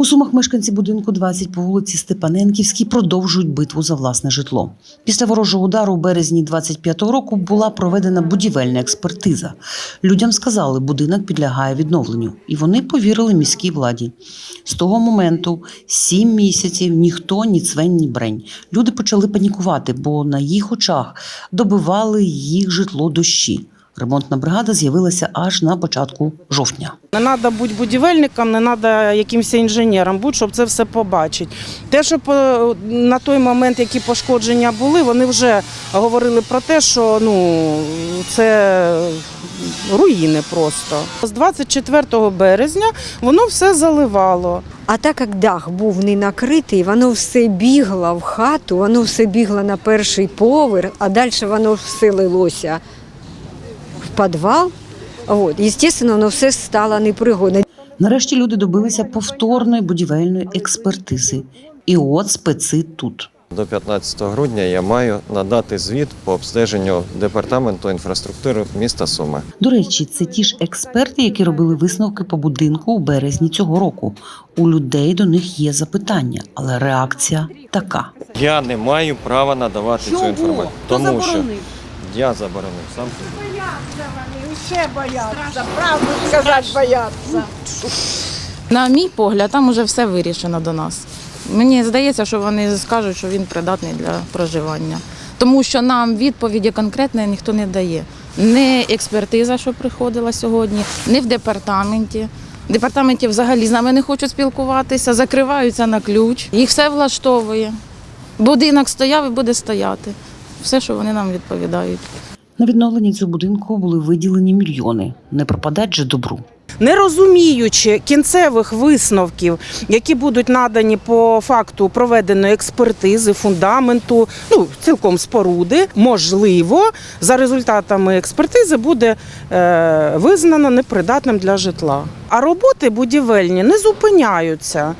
У Сумах мешканці будинку 20 по вулиці Степаненківській продовжують битву за власне житло. Після ворожого удару у березні 25-го року була проведена будівельна експертиза. Людям сказали, будинок підлягає відновленню, і вони повірили міській владі. З того моменту сім місяців ніхто ні цвень, ні брень. Люди почали панікувати, бо на їх очах добивали їх житло дощі. Ремонтна бригада з'явилася аж на початку жовтня. Не треба бути будівельником, не треба якимось інженером бути, щоб це все побачити. Те, що на той момент, які пошкодження були, вони вже говорили про те, що ну, це руїни просто. З 24 березня воно все заливало. А так як дах був не накритий, воно все бігло в хату, воно все бігло на перший поверх, а далі воно все лилося підвал. От, звісно, воно все стало непригодне. Нарешті люди добилися повторної будівельної експертизи. І от специ тут. До 15 грудня я маю надати звіт по обстеженню департаменту інфраструктури міста Суми. До речі, це ті ж експерти, які робили висновки по будинку у березні цього року. У людей до них є запитання, але реакція така. Я не маю права надавати цю інформацію, тому що я заборонив сам. Ще бояться, правду сказати бояться. На мій погляд, там уже все вирішено до нас. Мені здається, що вони скажуть, що він придатний для проживання. Тому що нам відповіді конкретної ніхто не дає. Не експертиза, що приходила сьогодні, не в департаменті. В департаменті взагалі з нами не хочуть спілкуватися, закриваються на ключ. Їх все влаштовує. Будинок стояв і буде стояти. Все, що вони нам відповідають. На відновлення цього будинку були виділені мільйони. Не пропадать же добру. Не розуміючи кінцевих висновків, які будуть надані по факту проведеної експертизи, фундаменту, ну цілком споруди, можливо, за результатами експертизи буде е, визнано непридатним для житла. А роботи будівельні не зупиняються.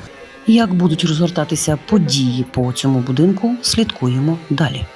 Як будуть розгортатися події по цьому будинку, слідкуємо далі.